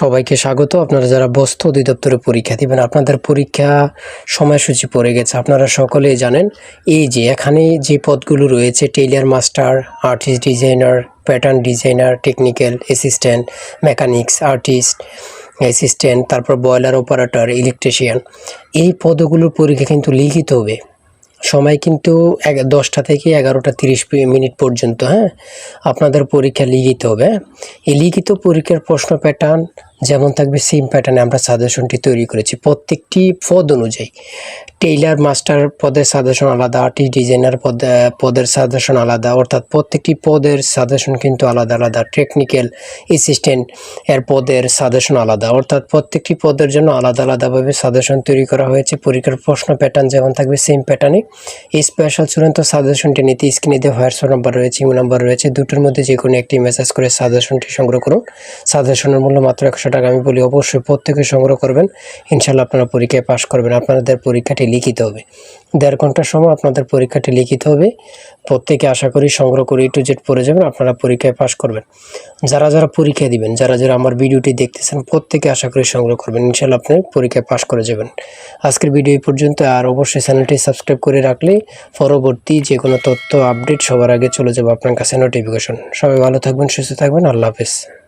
সবাইকে স্বাগত। আপনারা যারা বস্ত্র অধিদপ্তরে পরীক্ষা দিবেন, আপনাদের পরীক্ষা সময়সূচি পড়ে গেছে। আপনারা সকলেই জানেন, এই যে এখানে যে পদগুলো রয়েছে, tailor master, artist designer, pattern designer, technical assistant, mechanics artist assistant, তারপর বয়লার অপারেটর, ইলেকট্রিশিয়ান, এই পদগুলোর পরীক্ষা কিন্তু লিখিত হবে। সময় কিন্তু এক, দশটা থেকে এগারোটা তিরিশ মিনিট পর্যন্ত হ্যাঁ? আপনাদের পরীক্ষা লিখিত হবে? এই লিখিত পরীক্ষার প্রশ্ন প্যাটার্ন যেমন থাকবে সেম প্যাটার্নে আমরা সাজেশনটি তৈরি করেছি। প্রত্যেকটি পদ অনুযায়ী টেইলার মাস্টার পদের সাজেশন আলাদা আর্টিস্ট ডিজাইনার পদ পদের সাজেশন আলাদা, অর্থাৎ প্রত্যেকটি পদের সাজেশন কিন্তু আলাদা আলাদা। টেকনিক্যাল অ্যাসিস্ট্যান্ট এর পদের সাজেশন আলাদা, অর্থাৎ প্রত্যেকটি পদের জন্য আলাদা আলাদাভাবে সাজেশন তৈরি করা হয়েছে। পরীক্ষার প্রশ্ন প্যাটার্ন যেমন থাকবে সেম প্যাটার্নে এই স্পেশাল চূড়ান্ত সাজেশনটি নিতে স্ক্রিনে দিয়ে হোয়াটসঅ্যাপ নাম্বার রয়েছে ইমেল নাম্বার রয়েছে, দুটোর মধ্যে যে কোনো একটি মেসেজ করে সাজেশনটি সংগ্রহ করুন। সাজেশনের মূল্য মাত্র একশো টাকা আমি বলি অবশ্যই প্রত্যেকে সংগ্রহ করবেন। ইনশাল্লাহ আপনারা পরীক্ষায় পাশ করবেন। আপনাদের পরীক্ষাটি লিখিত হবে। দেড় ঘণ্টার সময় আপনাদের পরীক্ষাটি লিখিত হবে। প্রত্যেকে আশা করি সংগ্রহ করে টু জেড পড়ে যাবেন, আপনারা পরীক্ষায় পাশ করবেন। যারা যারা পরীক্ষা দিবেন, যারা যারা আমার ভিডিওটি দেখতেছেন, প্রত্যেকে আশা করি সংগ্রহ করবেন। ইনশাল্লাহ আপনি পরীক্ষায় পাশ করে যাবেন। আজকের ভিডিও এই পর্যন্ত। আর অবশ্যই চ্যানেলটি সাবস্ক্রাইব করে রাখলে পরবর্তী যে কোনো তথ্য, আপডেট সবার আগে চলে যাবে আপনার কাছে নোটিফিকেশন সবাই ভালো থাকবেন, সুস্থ থাকবেন। আল্লাহ হাফেজ।